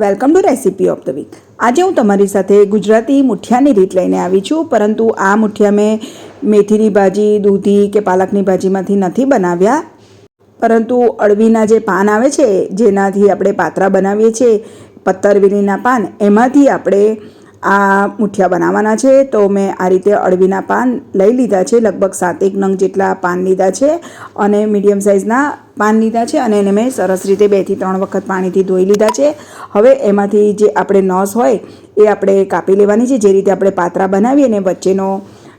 Welcome to recipe of the week આજે હું તમારી સાથે ગુજરાતી મુઠિયાની રીત લઈને આવી છું, પરંતુ આ મુઠિયા મેં મેથીની ભાજી, દૂધી કે પાલકની ભાજીમાંથી નથી બનાવ્યા. પરંતુ અળવીના જે પાન આવે છે, જેનાથી આપણે પાત્રા બનાવીએ છીએ પત્તરવેલીના પાન, એમાંથી આપણે આ મુઠિયા બનાવવાના છે. તો મેં આ રીતે અળવીના પાન લઈ લીધા છે. લગભગ સાતેક નંગ જેટલા પાન લીધા છે અને મીડિયમ સાઇઝના પાન લીધા છે અને એને મેં સરસ રીતે બેથી ત્રણ વખત પાણીથી ધોઈ લીધા છે. હવે એમાંથી જે આપણે નસ હોય એ આપણે કાપી લેવાની છે. જે રીતે આપણે પાત્રા બનાવીએ ને વચ્ચેનો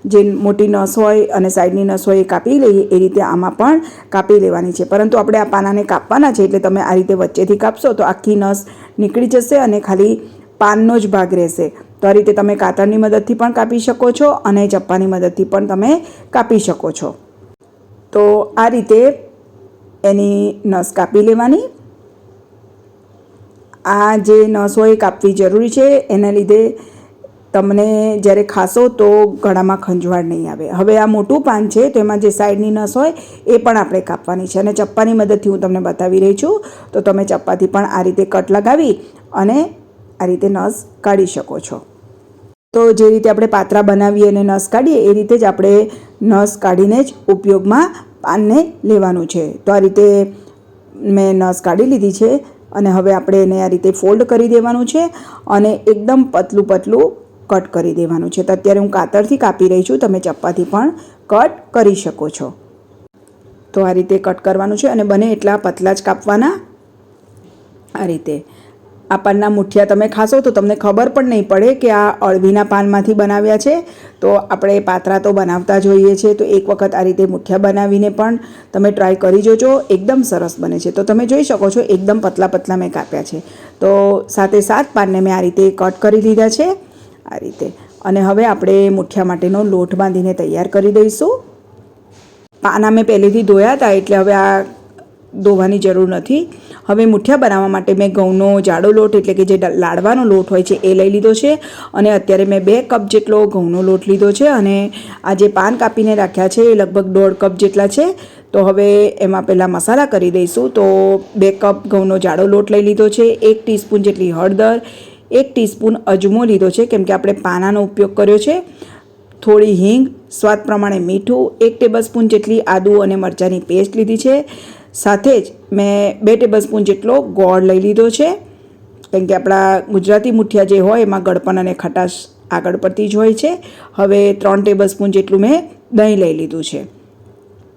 જે મોટી નસ હોય અને સાઈડની નસ હોય એ કાપી લઈએ, એ રીતે આમાં પણ કાપી લેવાની છે. પરંતુ આપણે આ પાનાને કાપવાના છે એટલે તમે આ રીતે વચ્ચેથી કાપશો તો આખી નસ નીકળી જશે અને ખાલી પાનનો જ ભાગ રહેશે. તો આ રીતે તમે કાતરની મદદથી પણ કાપી શકો છો અને ચપ્પાની મદદથી પણ તમે કાપી શકો છો. તો આ રીતે એની નસ કાપી લેવાની. આ જે નસ હોય એ કાપવી જરૂરી છે. એના લીધે તમને જ્યારે ખાશો તો ગળામાં ખંજવાળ નહીં આવે. હવે આ મોટું પાન છે તો એમાં જે સાઈડની નસ હોય એ પણ આપણે કાપવાની છે અને ચપ્પાની મદદથી હું તમને બતાવી રહી છું. તો તમે ચપ્પાથી પણ આ રીતે કટ લગાવી અને આ રીતે નસ કાઢી શકો છો. તો જે રીતે આપણે પાત્રા બનાવીએ અને નસ કાઢીએ, એ રીતે જ આપણે નસ કાઢીને જ ઉપયોગમાં પાનને લેવાનું છે. તો આ રીતે મેં નસ કાઢી લીધી છે અને હવે આપણે એને આ રીતે ફોલ્ડ કરી દેવાનું છે અને એકદમ પતલું પતલું કટ કરી દેવાનું છે. તો અત્યારે હું કાતરથી કાપી રહી છું, તમે ચપ્પાથી પણ કટ કરી શકો છો. તો આ રીતે કટ કરવાનું છે અને બને એટલા પતલા જ કાપવાના. આ રીતે. આ પાનના મુઠિયા તમે ખાશો તો તમને ખબર પણ નહીં પડે કે આ અળવીના પાનમાંથી બનાવ્યા છે. તો આપણે પાત્રા તો બનાવતા જોઈએ છે. તો એક વખત આ રીતે મુઠિયા બનાવીને પણ તમે ટ્રાય કરી જોજો. એકદમ સરસ બને છે. તો તમે જોઈ શકો છો, એકદમ પતલા પતલા મેં કાપ્યા છે. તો સાથે સાત પાનને મેં આ રીતે કટ કરી લીધા છે. આ રીતે. અને હવે આપણે મુઠિયા માટેનો લોટ બાંધીને તૈયાર કરી દઈશું. પાના મેં પહેલેથી ધોયા હતા એટલે હવે આ ધોવાની જરૂર નથી. હવે મુઠિયા બનાવવા માટે મેં ઘઉંનો જાડો લોટ એટલે કે જે લાડવાનો લોટ હોય છે એ લઈ લીધો છે અને અત્યારે મેં બે કપ જેટલો ઘઉંનો લોટ લીધો છે અને આ જે પાન કાપીને રાખ્યા છે એ લગભગ દોઢ કપ જેટલા છે. તો હવે એમાં પહેલાં મસાલા કરી દઈશું. તો બે કપ ઘઉંનો જાડો લોટ લઈ લીધો છે, એક ટીસ્પૂન જેટલી હળદર, એક ટીસ્પૂન અજમો લીધો છે, કેમ કે આપણે પાનાનો ઉપયોગ કર્યો છે. થોડી હિંગ, સ્વાદ પ્રમાણે મીઠું, એક ટેબલ સ્પૂન જેટલી આદુ અને મરચાંની પેસ્ટ લીધી છે. સાથે જ મેં બે ટેબલ સ્પૂન જેટલો ગોળ લઈ લીધો છે. કેમ કે આપણા ગુજરાતી મુઠિયા જે હોય એમાં ગળપણ અને ખટાશ આગળ પડતી જ હોય છે. હવે ત્રણ ટેબલ સ્પૂન જેટલું મેં દહીં લઈ લીધું છે.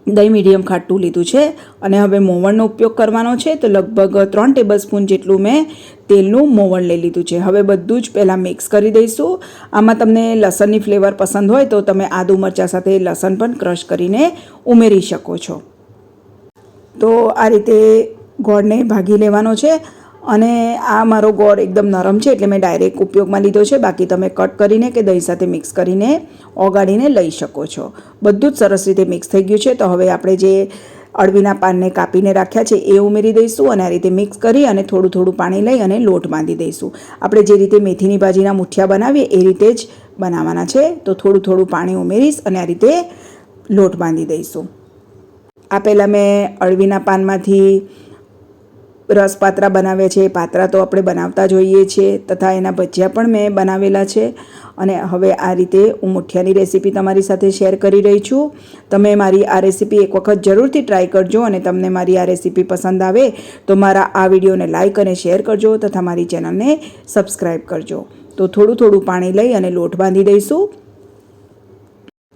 દહીં મીડિયમ ખાટું લીધું છે અને હવે મોવણનો ઉપયોગ કરવાનો છે તો લગભગ ત્રણ ટેબલ સ્પૂન જેટલું મેં તેલનું મોવણ લઈ લીધું છે. હવે બધું જ પહેલાં મિક્સ કરી દઈશું. આમાં તમને લસણની ફ્લેવર પસંદ હોય તો તમે આદુ મરચાં સાથે લસણ પણ ક્રશ કરીને ઉમેરી શકો છો. તો આ રીતે ગોળને ભાગી લેવાનો છે અને આ મારો ગોળ એકદમ નરમ છે એટલે મેં ડાયરેક્ટ ઉપયોગમાં લીધો છે. બાકી તમે કટ કરીને કે દહીં સાથે મિક્સ કરીને ઓગાળીને લઈ શકો છો. બધું જ સરસ રીતે મિક્સ થઈ ગયું છે. તો હવે આપણે જે અળવીના પાનને કાપીને રાખ્યા છે એ ઉમેરી દઈશું અને આ રીતે મિક્સ કરી અને થોડું થોડું પાણી લઈ અને લોટ બાંધી દઈશું. આપણે જે રીતે મેથીની ભાજીના મુઠિયા બનાવીએ એ રીતે જ બનાવવાના છે. તો થોડું થોડું પાણી ઉમેરીશ અને આ રીતે લોટ બાંધી દઈશું. આ પહેલાં મેં અળવીના પાનમાંથી રસ પાત્રા બનાવ્યા છે. પાત્રા તો આપણે બનાવતા જોઈએ છીએ તથા એના ભજીયા પણ મેં બનાવેલા છે. અને હવે આ રીતે હું મુઠિયાની રેસીપી તમારી સાથે શેર કરી રહી છું. તમે મારી આ રેસીપી એક વખત જરૂરથી ટ્રાય કરજો અને તમને મારી આ રેસીપી પસંદ આવે તો મારા આ વિડીયોને લાઇક અને શેર કરજો તથા મારી ચેનલને સબસ્ક્રાઈબ કરજો. તો થોડું થોડું પાણી લઈ અને લોટ બાંધી દઈશું.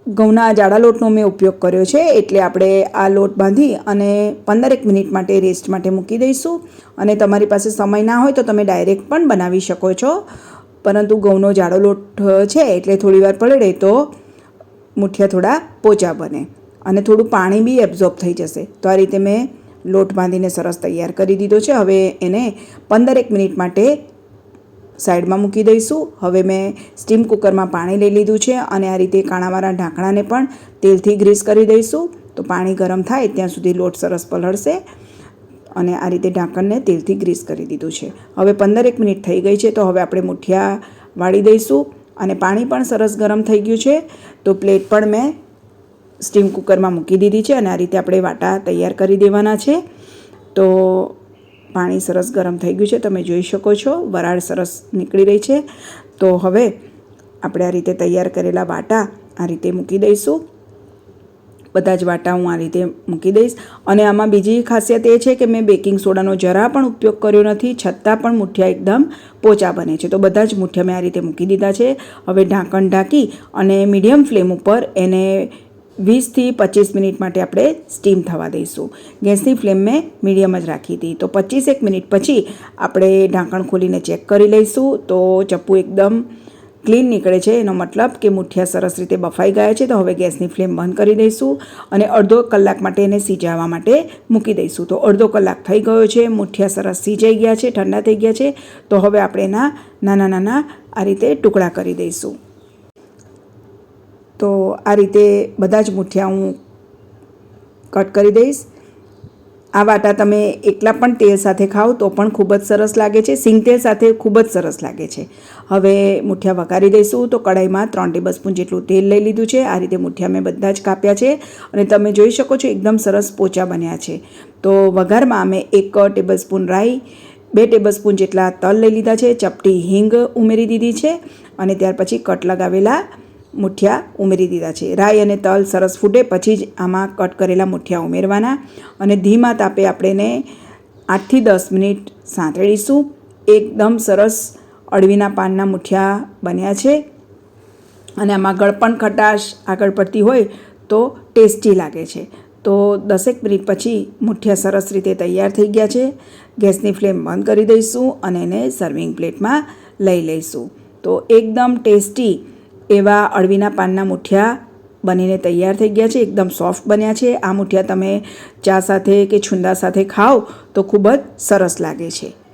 ઘઉંના જાડા લોટનો મેં ઉપયોગ કર્યો છે, એટલે આપણે આ લોટ બાંધી અને પંદરેક મિનિટ માટે રેસ્ટ માટે મૂકી દઈશું. અને તમારી પાસે સમય ના હોય તો તમે ડાયરેક્ટ પણ બનાવી શકો છો. પરંતુ ઘઉંનો જાડો લોટ છે, એટલે થોડી વાર પલળે તો મુઠિયા થોડા પોચા બને અને થોડું પાણી બી એબ્ઝોર્બ થઈ જશે. તો આ રીતે મેં લોટ બાંધીને સરસ તૈયાર કરી દીધો છે. હવે એને પંદરેક મિનિટ માટે સાઈડમાં મૂકી દઈશું. હવે મેં સ્ટીમ કુકરમાં પાણી લઈ લીધું છે અને આ રીતે કાણાવાળા ઢાંકણાને પણ તેલથી ગ્રીસ કરી દઈશું. તો પાણી ગરમ થાય ત્યાં સુધી લોટ સરસ પલળશે અને આ રીતે ઢાંકણને તેલથી ગ્રીસ કરી દીધું છે. હવે પંદર એક મિનિટ થઈ ગઈ છે તો હવે આપણે મુઠિયા વાળી દઈશું અને પાણી પણ સરસ ગરમ થઈ ગયું છે. તો પ્લેટ પણ મેં સ્ટીમ કુકરમાં મૂકી દીધી છે અને આ રીતે આપણે વાટા તૈયાર કરી દેવાના છે. તો પાણી સરસ ગરમ થઈ ગયું છે. તમે જોઈ શકો છો, વરાળ સરસ નીકળી રહી છે. તો હવે આપણે આ રીતે તૈયાર કરેલા વાટા આ રીતે મૂકી દઈશું. બધા જ વાટા હું આ રીતે મૂકી દઈશ. અને આમાં બીજી ખાસિયત એ છે કે મેં બેકિંગ સોડાનો જરા પણ ઉપયોગ કર્યો નથી, છતાં પણ મુઠિયા એકદમ પોચા બને છે. તો બધા જ મુઠિયા મેં આ રીતે મૂકી દીધા છે. હવે ઢાંકણ ઢાંકી અને મીડિયમ ફ્લેમ ઉપર એને વીસથી પચીસ મિનિટ માટે આપણે સ્ટીમ થવા દઈશું. ગેસની ફ્લેમ મેં મીડિયમ જ રાખી હતી તો પચીસેક મિનિટ પછી આપણે ઢાંકણ ખોલીને ચેક કરી લઈશું. તો ચપ્પુ એકદમ ક્લીન નીકળે છે. એનો મતલબ કે મુઠિયા સરસ રીતે બફાઈ ગયા છે. તો હવે ગેસની ફ્લેમ બંધ કરી દઈશું અને અડધો કલાક માટે એને સીજાવા માટે મૂકી દઈશું. તો અડધો કલાક થઈ ગયો છે. મુઠિયા સરસ સીજાઈ ગયા છે, ઠંડા થઈ ગયા છે. તો હવે આપણે એના નાના નાના આ રીતે ટુકડા કરી દઈશું. તો આ રીતે બધા જ મુઠિયા હું કટ કરી દઈશ. આ વાટા તમે એકલા પણ તેલ સાથે ખાઓ તો પણ ખૂબ જ સરસ લાગે છે. સિંગ તેલ સાથે ખૂબ જ સરસ લાગે છે. હવે મુઠિયા વઘારી દઈશું તો કઢાઈમાં ત્રણ ટેબલ સ્પૂન જેટલું તેલ લઈ લીધું છે. આ રીતે મુઠિયા મેં બધા જ કાપ્યા છે અને તમે જોઈ શકો છો એકદમ સરસ પોચા બન્યા છે. તો વઘારમાં અમે એક ટેબલ સ્પૂન રાઈ, બે ટેબલ સ્પૂન જેટલા તલ લઈ લીધા છે. ચપટી હિંગ ઉમેરી દીધી છે અને ત્યાર પછી કટ લગાવેલા મુઠિયા ઉમેરી દીધા છે. રાઈ અને તલ સરસ ફૂટે પછી જ આમાં કટ કરેલા મુઠિયા ઉમેરવાના અને ધીમા તાપે આપણે એને આઠથી દસ મિનિટ સાંતળીશું. એકદમ સરસ અળવીના પાનના મુઠિયા બન્યા છે. અને આમાં ગળપણ ખટાશ આગળ પડતી હોય તો ટેસ્ટી લાગે છે. તો દસેક મિનિટ પછી મુઠિયા સરસ રીતે તૈયાર થઈ ગયા છે. ગેસની ફ્લેમ બંધ કરી દઈશું અને એને સર્વિંગ પ્લેટમાં લઈ લઈશું. તો એકદમ ટેસ્ટી એવા અળવીના પાનના મુઠિયા બનીને તૈયાર થઈ ગયા છે, એકદમ સોફ્ટ બન્યા છે. આ મુઠિયા તમે ચા સાથે કે છુંદા સાથે ખાઓ તો ખૂબ જ સરસ લાગે છે.